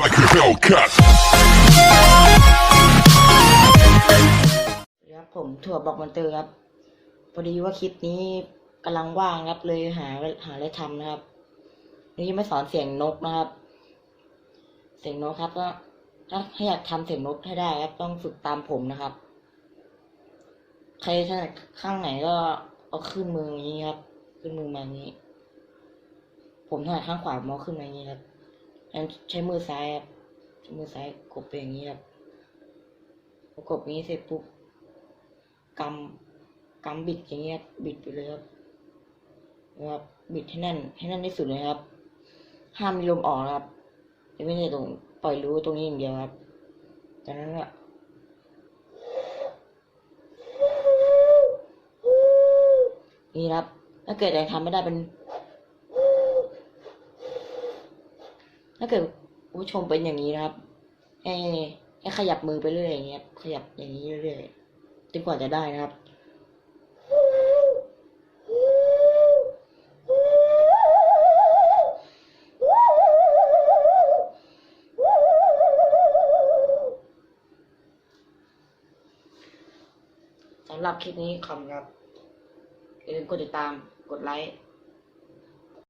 like a Hellcat. ครับผมถั่วบอกมันเตอร์ครับ พอดีว่าคลิปนี้กำลังว่างครับเลยหาหาอะไรทำนะครับนนี้มาสอนเสียงนกนะครับ เสียงนกครับก็ถ้าให้อยากทำเสียงนกให้ได้ครับ ต้องฝึกตามผมนะครับ ใครถนัดข้างไหนก็เอาขึ้นมืออย่างนี้ครับ ขึ้นมือมาอย่างนี้ ผมถนัดข้างขวามอาขึ้นมาอย่างนี้ครับ งั้นใช้มือซ้ายครับใช้มือซ้ายกดไปอย่างนี้ครับกดอย่างนี้เสร็จปุ๊บกำกำบิดอย่างเงี้ยบิดไปเลยครับนะครับบิดให้แน่นให้แน่นที่สุดเลยครับ ห้ามมีลมออกนะครับจะไม่ใช่ตรงปล่อยรู้ตรงนี้อย่างเดียวครับจากนั้นก็นี่ครับ ถ้าเกิดยังทำไม่ได้เป็น ถ้าเกิดผู้ชมเป็นอย่างนี้นะครับให้ให้ขยับมือไปเรื่อยอย่างเงี้ย ขยับอย่างนี้เรื่อยๆจนกว่าจะได้นะครับสำหรับคลิปนี้ขอบคุณครับอย่าลืมกดติดตาม กดไลค์